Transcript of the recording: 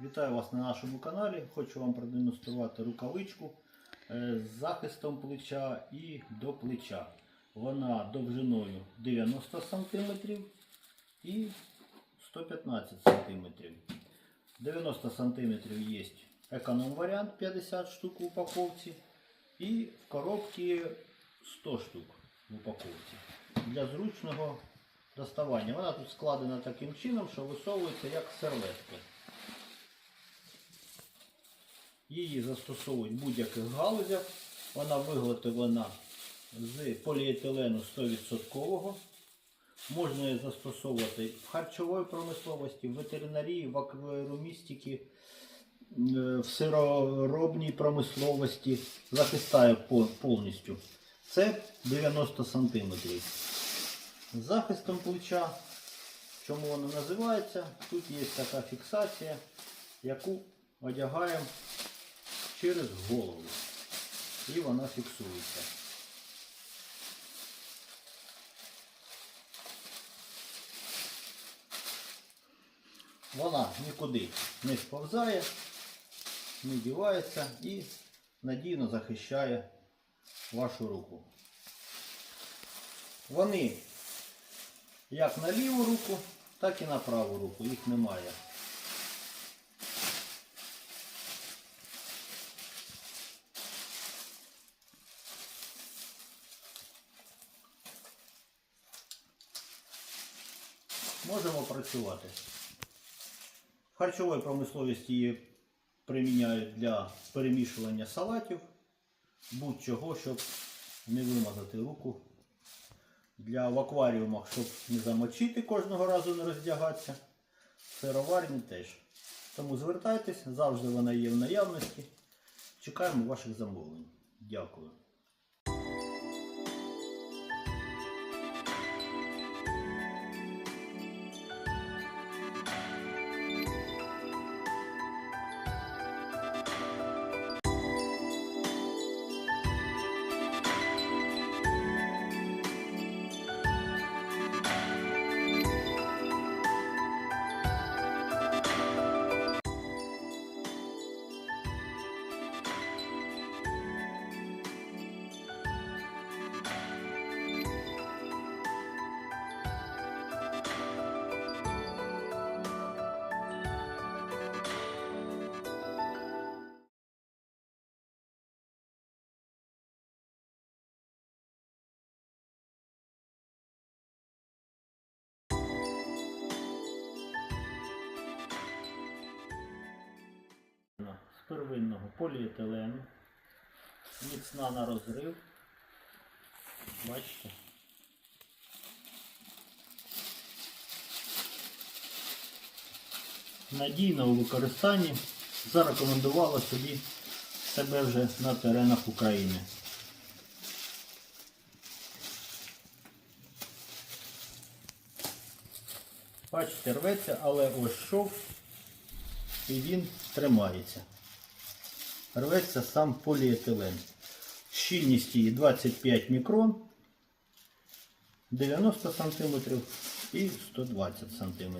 Вітаю вас на нашому каналі. Хочу вам продемонструвати рукавичку е, з захистом плеча і до плеча. Вона довжиною 90 см і 115 см. 90 см є економ варіант 50 штук в упаковці. І в коробці 100 штук в упаковці. Для зручного доставання. Вона тут складена таким чином, що висовується як серветка. Її застосовують в будь-яких галузях. Вона виготовлена з поліетилену 100%. Можна її застосовувати в харчовій промисловості, в ветеринарії, в акваріумістиці, е, в сироробній промисловості. Захистає повністю. Це 90 см. Захистом плеча. Чому воно називається? Тут є така фіксація, яку одягаємо через голову. І вона фіксується. Вона нікуди не сповзає, не дівається і надійно захищає вашу руку. Вони як на ліву руку, так і на праву руку. Їх немає. Можемо працювати. В харчовій промисловості її приміняють для перемішування салатів, будь-чого, щоб не вимазати руку. Для в акваріумах, щоб не замочити кожного разу не роздягатися. Сироварні теж. Тому звертайтесь, завжди вона є в наявності. Чекаємо ваших замовлень. Дякую. Первинного поліетилену. Міцна на розрив. Бачите? Надійно у використанні зарекомендувала собі себе вже на теренах України. Бачите, рветься, але ось шов і він тримається. Рветься сам поліетилен. Щільність її 25 мікрон, 90 см і 120 см.